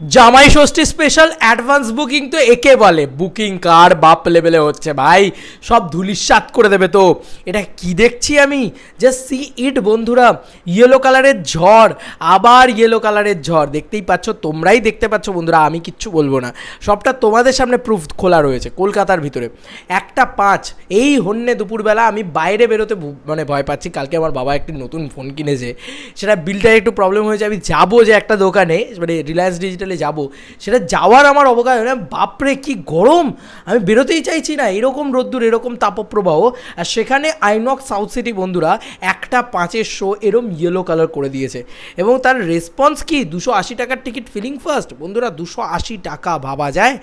জামাই ষষ্ঠী special advance booking তো একে বলে। বুকিং কার বাপ লেভেলে হচ্ছে ভাই। সব ধুলিস্বাত করে দেবে তো। এটা কি দেখছি আমি? যে সি ইট বন্ধুরা। ইয়েলো কালারের ঝড়। আবার ইয়েলো কালারের ঝড়। দেখতেই পাচ্ছ, তোমরাই দেখতে পাচ্ছ, বন্ধুরা। আমি কিচ্ছু বলব না। সবটা তোমাদের সামনে প্রুফ খোলা রয়েছে কলকাতার ভিতরে। একটা পাঁচ। এই হন্যে দুপুরবেলা আমি বাইরে বেরোতে মানে ভয় পাচ্ছি। কালকে আমার বাবা একটি নতুন ফোন কিনেছে। সেটা বিলটার একটু প্রবলেম হয়েছে আমি যাব যে একটা দোকানে। মানে রিলায়েন্স ডিজিটালে যাব। সেটা যাওয়ার আমার অবকাশ বাপরে, কি গরম! আমি বেরোতেই চাইছি না। এরকম রোদ্দুর, এরকম তাপপ্রবাহ। আর সেখানে আইনক সাউথ সিটি বন্ধুরা একটা পাঁচের শো এরম ইয়েলো কালার করে দিয়েছে। এবং তার রেসপন্স কি? দুশো আশি টাকার টিকিট ফিলিং ফার্স্ট বন্ধুরা, দুশো আশি টাকা ভাবা যায়।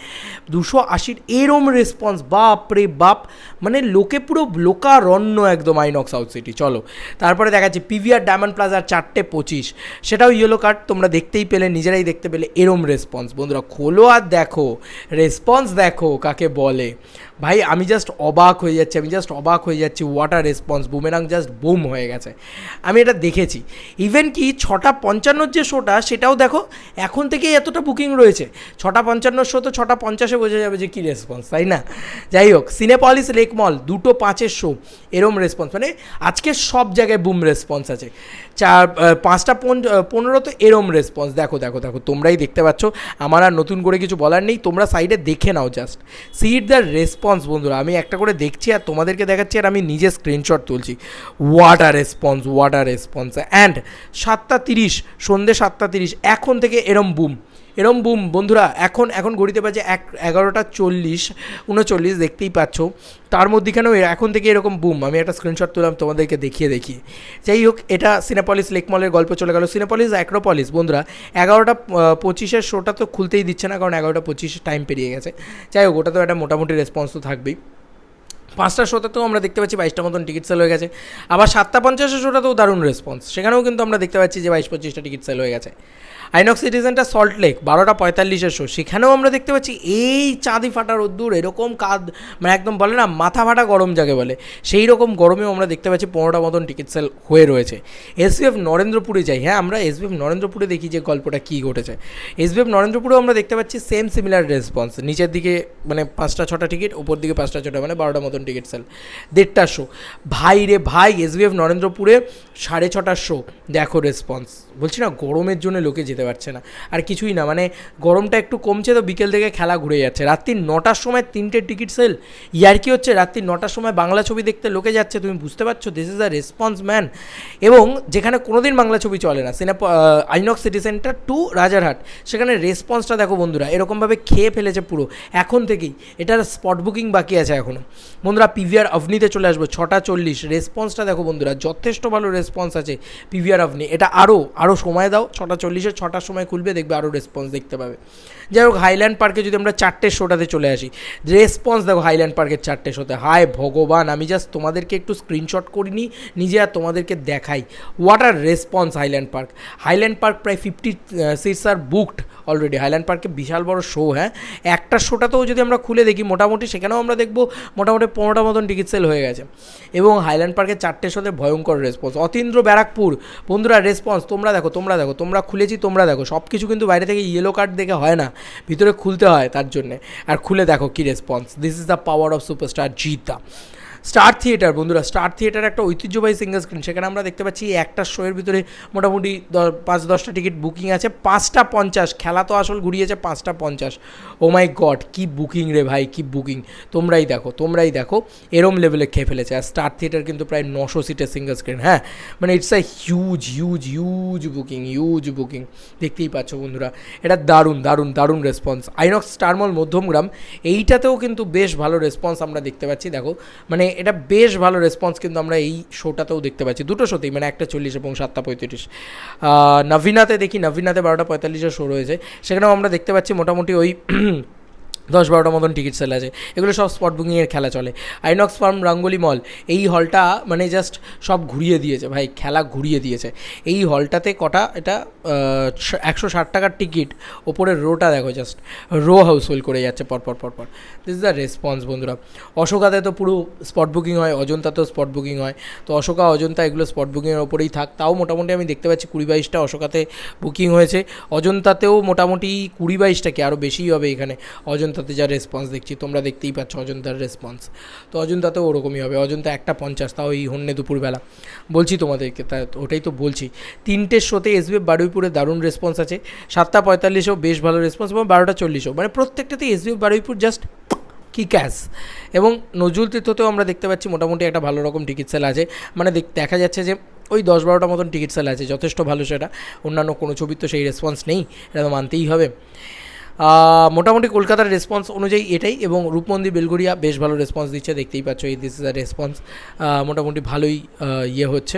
দুশো আশির এরম রেসপন্স বাপ রে বাপ! মানে লোকে পুরো লোকারণ্য একদম আইনক সাউথ সিটি। চলো। তারপরে দেখা যাচ্ছে পিভিআর ডায়মন্ড প্লাজার চারটে পঁচিশ। সেটাও ইয়েলো কার্ড তোমরা দেখতেই পেলে, নিজেরাই দেখতে পেলে, এরম রেসপন্স বন্ধুরা, খোলো আর দেখো। রেসপন্স দেখো কাকে বলে। ভাই, আমি জাস্ট অবাক হয়ে যাচ্ছি, আমি জাস্ট অবাক হয়ে যাচ্ছি what a response Boomerang just boom হয়ে গেছে। আমি এটা দেখেছি। ইভেন কি ছটা পঞ্চান্নর যে শোটা সেটাও দেখো, এখন থেকেই এতটা বুকিং রয়েছে। ছটা পঞ্চান্ন শো তো ছটা পঞ্চাশে বোঝা যাবে যে কী রেসপন্স তাই না? যাই হোক সিনেপলিস লেক মল দুটো পাঁচের শো এরম রেসপন্স মানে আজকে সব জায়গায় বুম রেসপন্স আছে। চার পাঁচটা পন- পনেরো তো এরম রেসপন্স দেখো দেখো দেখো, তোমরাই দেখতে পাচ্ছ। আমার আর নতুন করে কিছু বলার নেই, তোমরা সাইডে দেখে নাও জাস্ট সিট দ্য রেসপন্স বন্ধুরা। আমি একটা করে দেখছি আর তোমাদেরকে দেখাচ্ছি আর আমি নিজে স্ক্রিনশট তুলছি। What a response what a response and সাতটা তিরিশ সন্ধ্যে সাতটা তিরিশ, এখন থেকে এরম বুম এরম বুম বন্ধুরা, এখন এখন ঘড়িতে বাজে এক, এগারোটা চল্লিশ, উনচল্লিশ, দেখতেই পাচ্ছ। তার মধ্যেখানেও এখন থেকে এরকম বুম আমি একটা স্ক্রিনশট তুললাম, তোমাদেরকে দেখিয়ে দেখি। যাই হোক, এটা সিনেপলিস লেক মলের গল্প চলে গেল। সিনেপলিস অ্যাক্রোপলিস বন্ধুরা, এগারোটা পঁচিশের শোটা তো খুলতেই দিচ্ছে না, কারণ এগারোটা পঁচিশ টাইম পেরিয়ে গেছে। যাই হোক ওটা তো একটা মোটামুটি রেসপন্স তো থাকবেই। পাঁচটা শোতে তো আমরা দেখতে পাচ্ছি বাইশটা মতন টিকিট সেল হয়ে গেছে। আবার সাতটা পঞ্চাশের শোটাতেও দারুণ রেসপন্স সেখানেও কিন্তু আমরা দেখতে পাচ্ছি যে বাইশ পঁচিশটা টিকিট সেল হয়ে গেছে। আইনক্স সিটিজেনটা সল্ট লেক, বারোটা পঁয়তাল্লিশের শো সেখানেও আমরা দেখতে পাচ্ছি এই চাঁদি ফাটা রোদ্দুর, এরকম কাদ মানে একদম বলে না, মাথা ফাটা গরম যাকে বলে। সেই রকম গরমেও আমরা দেখতে পাচ্ছি পনেরোটা মতন টিকিট সেল হয়ে রয়েছে। এসবিএফ নরেন্দ্রপুরে যাই হ্যাঁ আমরা এসবিএফ নরেন্দ্রপুরে দেখি যে গল্পটা কী ঘটেছে। এসবিএফ নরেন্দ্রপুরেও আমরা দেখতে পাচ্ছি সেম সিমিলার রেসপন্স নিচের দিকে মানে পাঁচটা, ছটা টিকিট উপর দিকে পাঁচটা, ছটা মানে বারোটা মতন টিকিট সেল দেড়টা শো ভাই রে ভাই এসবিএফ নরেন্দ্রপুরে সাড়ে ছটার শো দেখো রেসপন্স বলছি না, গরমের জন্য লোকে যেতে পারছে না। আর কিছুই না মানে গরমটা একটু কমছে তো বিকেল থেকে খেলা ঘুরে যাচ্ছে। রাত্রি নটার সময় তিনটে টিকিট সেল। ইয়ার কি হচ্ছে, রাত্রি নটার সময় বাংলা ছবি দেখতে লোকে যাচ্ছে, তুমি বুঝতে পারছ? This is a response man এবং যেখানে কোনোদিন বাংলা ছবি চলে না, সিনেপ INOX City Centre two Rajarhat. সেখানে রেসপন্সটা দেখো বন্ধুরা, এরকমভাবে খেয়ে ফেলেছে পুরো। এখন থেকেই, এটার স্পট বুকিং বাকি আছে এখনও বন্ধুরা পিভিআর অভনিতে চলে আসব, ছটা চল্লিশ। রেসপন্সটা দেখো বন্ধুরা, যথেষ্ট ভালো রেসপন্স আছে পিভিআর অভনি এটা আরও আরও সময় দাও, ছটা চল্লিশে ছটার সময় খুলবে দেখবে আরও রেসপন্স দেখতে পাবে। যাই হোক হাইল্যান্ড পার্কে যদি আমরা চারটে শোটাতে চলে আসি রেসপন্স দেখো হাইল্যান্ড পার্কের চারটে শোতে হায় ভগবান, আমি জাস্ট তোমাদেরকে একটু স্ক্রিনশট করিনি, নিজে আর তোমাদেরকে দেখাই। What a response Highland Park Highland Park প্রায় fifty seats are booked already Highland পার্কে বিশাল বড় শো হ্যাঁ? একটা শোটাতেও যদি আমরা খুলে দেখি, মোটামুটি সেখানেও আমরা দেখব মোটামুটি পনেরোটা মতন টিকিট সেল হয়ে গেছে। এবং হাইল্যান্ড পার্কের চারটে শোতে ভয়ঙ্কর রেসপন্স অতীন্দ্র ব্যারাকপুর, বন্ধুরা রেসপন্স তোমরা দেখো তোমরা দেখো, তোমরা খুলেছি, তোমরা দেখো। সব কিছু কিন্তু বাইরে থেকে ইয়েলো কার্ড দেখে হয় না। ভিতরে খুলতে হয় তার জন্যে। আর খুলে দেখো কী response this is the power of superstar Jita star theatre, বন্ধুরা, স্টার থিয়েটার একটা ঐতিহ্যবাহী সিঙ্গল স্ক্রিন সেখানে আমরা দেখতে পাচ্ছি একটা শোয়ের ভিতরে মোটামুটি পাঁচ, দশটা টিকিট বুকিং আছে, পাঁচটা পঞ্চাশ। খেলা তো আসল ঘুরিয়েছে পাঁচটা পঞ্চাশ। ও মাই গড কি বুকিং রে ভাই, কি বুকিং। তোমরাই দেখো তোমরাই দেখো, এরম লেভেলে খেয়ে ফেলেছে। আর স্টার থিয়েটার কিন্তু প্রায় নশো সিটের সিঙ্গল স্ক্রিন হ্যাঁ? মানে it's a huge huge huge booking huge booking দেখতেই পাচ্ছ বন্ধুরা, এটা দারুণ দারুণ দারুণ response INOX Star Mall Madhyamgram, এইটাতেও কিন্তু বেশ ভালো রেসপন্স আমরা দেখতে পাচ্ছি, দেখো। মানে এটা বেশ ভালো রেসপন্স কিন্তু আমরা এই শোটাতেও দেখতে পাচ্ছি। দুটো শোতেই মানে একটা চল্লিশ এবং সাতটা পঁয়ত্রিশ। নভিনাতে দেখি নভিনাতে বারোটা পঁয়তাল্লিশের শো রয়েছে। সেখানেও আমরা দেখতে পাচ্ছি মোটামুটি ওই দশ বারোটা মতন টিকিট সেল আছে। এগুলো সব স্পট বুকিংয়ের খেলা চলে। আইনক্স ফার্ম রাঙ্গলি মল এই হলটা মানে জাস্ট সব ঘুরিয়ে দিয়েছে ভাই, খেলা ঘুরিয়ে দিয়েছে। এই হলটাতে কটা, এটা একশো ষাট টাকার টিকিট ওপরের রোটা দেখো জাস্ট রো হাউসফুল করে যাচ্ছে পরপর পরপর দিস দ্য রেসপন্স বন্ধুরা। অশোকাতে তো পুরো স্পট বুকিং হয়, অজন্তাতেও স্পট বুকিং হয়। তো অশোকা, অজন্তা এগুলো স্পট বুকিংয়ের ওপরেই থাক। তাও মোটামুটি আমি দেখতে পাচ্ছি কুড়ি বাইশটা অশোকাতে বুকিং হয়েছে। অজন্তাতেও মোটামুটি কুড়ি বাইশটা কি আরও বেশিই হবে এখানে। অজন্তাতে যা রেসপন্স দেখছি, তোমরা দেখতেই পাচ্ছ অজন্তার রেসপন্স তো অজন্তাতেও ওরকমই হবে অজন্তা একটা পঞ্চাশ, তাও এই হন্যে দুপুরবেলা। বলছি তোমাদেরকে, তা ওটাই তো বলছি। তিনটের শোতে এসবি বারুইপুরে দারুণ রেসপন্স আছে। সাতটা পঁয়তাল্লিশেও বেশ ভালো রেসপন্স এবং বারোটা চল্লিশেও। মানে প্রত্যেকটাতেই এসবি বারুইপুর জাস্ট কি ক্যাশ এবং নজরুল তীর্থতেও আমরা দেখতে পাচ্ছি মোটামুটি একটা ভালো রকম টিকিট সেল আছে। মানে দেখ- যাচ্ছে যে ওই দশ বারোটা মতন টিকিট সেল আছে, যথেষ্ট ভালো সেটা। অন্যান্য কোনো ছবির তো সেই রেসপন্স নেই, এটা তো মানতেই হবে। মোটামুটি কলকাতার রেসপন্স অনুযায়ী এটাই এবং রূপমন্দির বেলগড়িয়া বেশ ভালো রেসপন্স দিচ্ছে, দেখতেই পাচ্ছ এই দিস ইজ আ রেসপন্স মোটামুটি ভালোই ইয়ে হচ্ছে।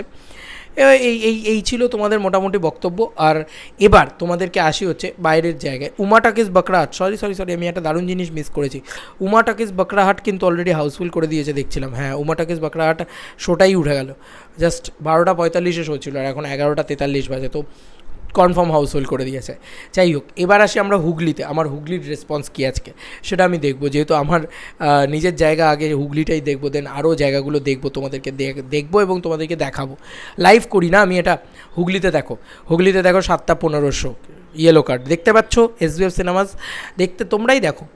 এই এই এই ছিল তোমাদের মোটামুটি বক্তব্য। আর এবার তোমাদেরকে আসি হচ্ছে বাইরের জায়গায়। Uma Talkies Bakrahat sorry sorry sorry আমি একটা দারুণ জিনিস মিস করেছি। উমা টাকিস বকরাহাট কিন্তু অলরেডি হাউসফুল করে দিয়েছে, দেখছিলাম। হ্যাঁ উমা টাকিস বকরাহাট শোটাই উঠে গেল। জাস্ট বারোটা পঁয়তাল্লিশে শো ছিল আর এখন এগারোটা তেতাল্লিশ বাজে। তো কনফার্ম হাউস হোল্ড করে দিয়েছে। যাই হোক, এবার আসি আমরা হুগলিতে। আমার হুগলির রেসপন্স কী আজকে? সেটা আমি দেখব। যেহেতু আমার নিজের জায়গা আগে হুগলিটাই দেখব দেন আরও জায়গাগুলো দেখব, তোমাদেরকে দেখ- দেখব এবং তোমাদেরকে দেখাবো। লাইভ করি না, আমি এটা হুগলিতে দেখো। হুগলিতে দেখো সাতটা পনেরোশো ইয়েলো কার্ড দেখতে পাচ্ছ? এস সিনেমাস দেখতে তোমরাই দেখো।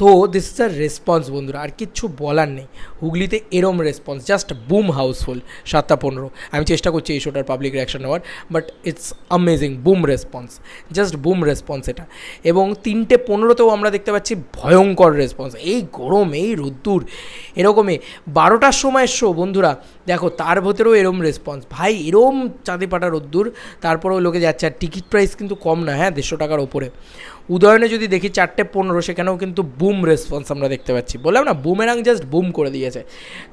তো দিস ইজ আ রেসপন্স বন্ধুরা, আর কিচ্ছু বলার নেই। হুগলিতে এরম রেসপন্স জাস্ট বুম হাউসফুল সাতটা পনেরো। আমি চেষ্টা করছি এই শোটার পাবলিক রিয়াকশন নেওয়ার but it's amazing boom response just boom response এটা। এবং তিনটে পনেরোতেও আমরা দেখতে পাচ্ছি ভয়ঙ্কর রেসপন্স এই গরম, এই রোদ্দুর, এরকমই। বারোটার সময় শো বন্ধুরা, দেখো, তার ভেতরেও এরম রেসপন্স ভাই, এরম চাঁদি পাটা রোদ্দুর, তারপরেও লোকে যাচ্ছে, আর টিকিট প্রাইস কিন্তু কম না হ্যাঁ দেড়শো টাকার ওপরে। উদয়নে যদি দেখি চারটে পনেরো, সেখানেও কিন্তু বুম রেসপন্স আমরা দেখতে পাচ্ছি। বললাম না বুমেরাং জাস্ট বুম করে দিয়েছে।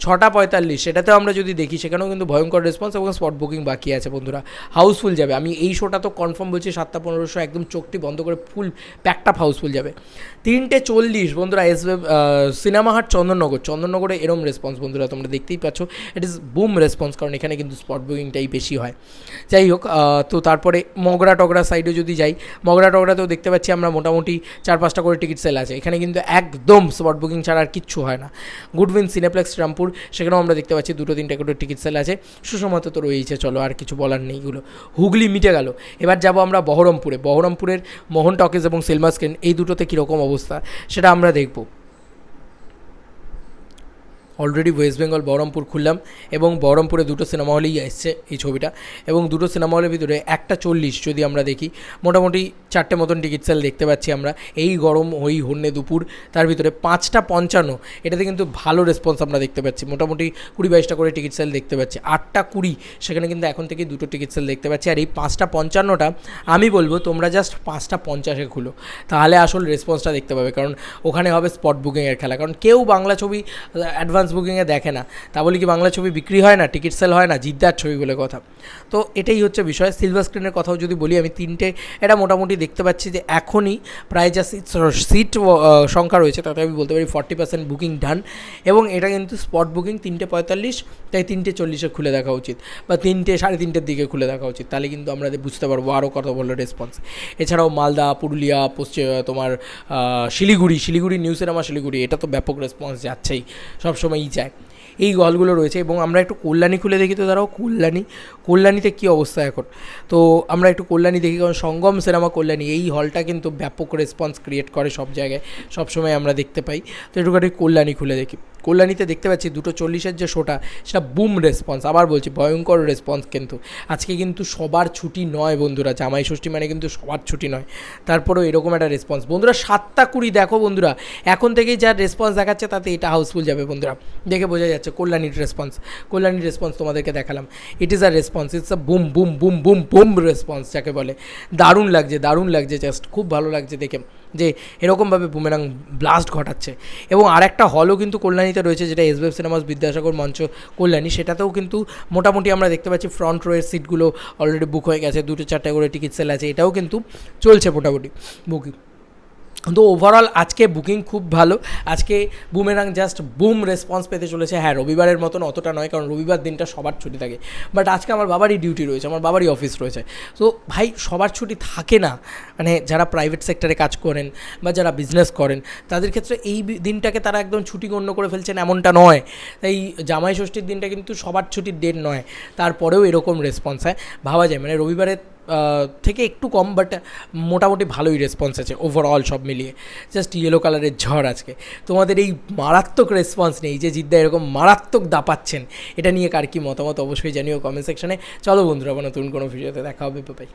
ছটা পঁয়তাল্লিশ, সেটাতেও আমরা যদি দেখি, সেখানেও কিন্তু ভয়ঙ্কর রেসপন্স এবং স্পট বুকিং বাকি আছে বন্ধুরা। হাউসফুল যাবে। আমি এই শোটা তো কনফার্ম বলছি, সাতটা পনেরোশো একদম চোখটি বন্ধ করে ফুল প্যাকটাপ হাউসফুল যাবে। তিনটে চল্লিশ, বন্ধুরা, এস সিনেমা হাট চন্দননগর। চন্দননগরে এরম রেসপন্স বন্ধুরা, তোমরা দেখতেই পাচ্ছ। ইট ইজ বুম রেসপন্স কারণ এখানে কিন্তু স্পট বুকিংটাই বেশি হয়। যাই হোক তো তারপরে মগরা টগরা সাইডে যদি যাই মগরা টগরাতেও দেখতে পাচ্ছি আমরা মোটামুটি চার পাঁচটা করে টিকিট সেল আছে। এখানে কিন্তু একদম স্পট বুকিং ছাড়া আর কিচ্ছু হয় না। গুডউইন সিনেপ্লেক্স রামপুর সেখানেও আমরা দেখতে পাচ্ছি দুটো তিনটে করে টিকিট সেল আছে। সুসমত তো রয়েছে চলো আর কিছু বলার নেই এগুলো। হুগলি মিটে গেল। এবার যাব আমরা বহরমপুরে। বহরমপুরের মোহন টকেজ এবং সিলমা স্ক্রিন এই দুটোতে কীরকম অবস্থা সেটা আমরা দেখব। অলরেডি ওয়েস্ট বেঙ্গল বহরমপুর খুললাম এবং বহরমপুরে দুটো সিনেমা হলেই এসছে এই ছবিটা এবং দুটো সিনেমা হলের ভিতরে একটা চল্লিশ যদি আমরা দেখি, মোটামুটি চারটে মতন টিকিট সেল দেখতে পাচ্ছি আমরা। এই গরম, ওই হন্যে দুপুর, তার ভিতরে পাঁচটা পঞ্চান্ন, এটাতে কিন্তু ভালো রেসপন্স আমরা দেখতে পাচ্ছি। মোটামুটি কুড়ি বাইশটা করে টিকিট সেল দেখতে পাচ্ছি। আটটা কুড়ি, সেখানে কিন্তু এখন থেকে দুটো টিকিট সেল দেখতে পাচ্ছি। আর এই পাঁচটা পঞ্চান্নটা, আমি বলব তোমরা জাস্ট পাঁচটা পঞ্চাশে খুলো। তাহলে আসল রেসপন্সটা দেখতে পাবে, কারণ ওখানে হবে স্পট বুকিংয়ের খেলা। কারণ কেউ বাংলা ছবি অ্যাডভান্স বুকিংয়ে দেখে না। তা বলে কি বাংলা ছবি বিক্রি হয় না, টিকিট সেল হয় না? জিদ্দার ছবি বলে কথা। তো এটাই হচ্ছে বিষয়। সিলভার স্ক্রিনের কথাও যদি বলি, আমি তিনটে, এটা মোটামুটি দেখতে পাচ্ছি যে এখনই প্রায় যা সিট সংখ্যা রয়েছে, তাতে আমি বলতে পারি ফর্টি পার্সেন্ট বুকিং ডান এবং এটা কিন্তু স্পট বুকিং তিনটে পঁয়তাল্লিশ, তাই তিনটে চল্লিশে খুলে দেখা উচিত। বা তিনটে, সাড়ে তিনটের দিকে খুলে দেখা উচিত। তাহলে কিন্তু আমরা বুঝতে পারব আরও কত বলল রেসপন্স এছাড়াও মালদা, পুরুলিয়া পশ্চিম তোমার শিলিগুড়ি শিলিগুড়ি নিউ সিনেমা শিলিগুড়ি, এটা তো ব্যাপক রেসপন্স যাচ্ছেই। সবসময়ই যায়। এই গলগুলো রয়েছে এবং আমরা একটু কল্যাণী খুলে দেখি তো দাঁড়াও, কল্যাণী। কল্যাণীতে কী অবস্থা এখন? তো আমরা একটু কল্যাণী দেখি, কারণ সঙ্গম সিনেমা কল্যাণী, এই হলটা কিন্তু ব্যাপক রেসপন্স ক্রিয়েট করে সব জায়গায়, সবসময় আমরা দেখতে পাই। তো একটুখানি কল্যাণী খুলে দেখি। কল্যাণীতে দেখতে পাচ্ছি দুটো চল্লিশের যে শোটা সেটা বুম রেসপন্স আবার বলছি ভয়ঙ্কর রেসপন্স কিন্তু। আজকে কিন্তু সবার ছুটি নয় বন্ধুরা, জামাই ষষ্ঠী মানে কিন্তু সবার ছুটি নয়। তারপরেও এরকম একটা রেসপন্স বন্ধুরা, সাতটা কুড়ি দেখো বন্ধুরা, এখন থেকেই যার রেসপন্স দেখাচ্ছে তাতে এটা হাউসফুল যাবে বন্ধুরা। দেখে বোঝা যাচ্ছে কল্যাণীর রেসপন্স কল্যাণীর রেসপন্স তোমাদেরকে দেখালাম। It is a response it's a boom boom boom boom boom response যাকে বলে। দারুণ লাগছে দারুণ লাগছে জাস্ট খুব ভালো লাগছে দেখে। যে এরকমভাবে বুমেরাং ব্লাস্ট ঘটাচ্ছে। এবং আর একটা হলও কিন্তু কল্যাণীতে রয়েছে, যেটা এসবিএফ সিনেমাস বিদ্যাসাগর মঞ্চ কল্যাণী। সেটাতেও কিন্তু মোটামুটি আমরা দেখতে পাচ্ছি ফ্রন্ট রোয়ের সিটগুলো অলরেডি বুক হয়ে গেছে। দুটো চারটে করে টিকিট সেল আছে, এটাও কিন্তু চলছে মোটামুটি বুকিং কিন্তু ওভারঅল আজকে বুকিং খুব ভালো। আজকে বুমেরাং জাস্ট বুম রেসপন্স পেতে চলেছে। হ্যাঁ রবিবারের মতন অতটা নয়, কারণ রবিবার দিনটা সবার ছুটি থাকে। বাট আজকে আমার বাবারই ডিউটি রয়েছে, আমার বাবারই অফিস রয়েছে। তো ভাই, সবার ছুটি থাকে না। মানে যারা প্রাইভেট সেক্টরে কাজ করেন বা যারা বিজনেস করেন, তাদের ক্ষেত্রে এই দিনটাকে তারা একদম ছুটি গণ্য করে ফেলছেন এমনটা নয়। তাই জামাই ষষ্ঠীর দিনটা কিন্তু সবার ছুটির ডেট নয়। তারপরেও এরকম রেসপন্স হয়। ভাবা যায় মানে রবিবারের থেকে একটু কম বাট মোটামুটি ভালোই রেসপন্স আছে ওভারঅল সব মিলিয়ে। জাস্ট ইয়েলো কালারের ঝড় আজকে। তোমাদের এই মারাত্মক রেসপন্স নেই যে জিদ্দা এরকম মারাত্মক দাপাচ্ছেন। এটা নিয়ে কার কী মতামত? অবশ্যই জানিও কমেন্ট সেকশনে চলো বন্ধুরা নতুন কোনো ভিডিওতে দেখা হবে বাই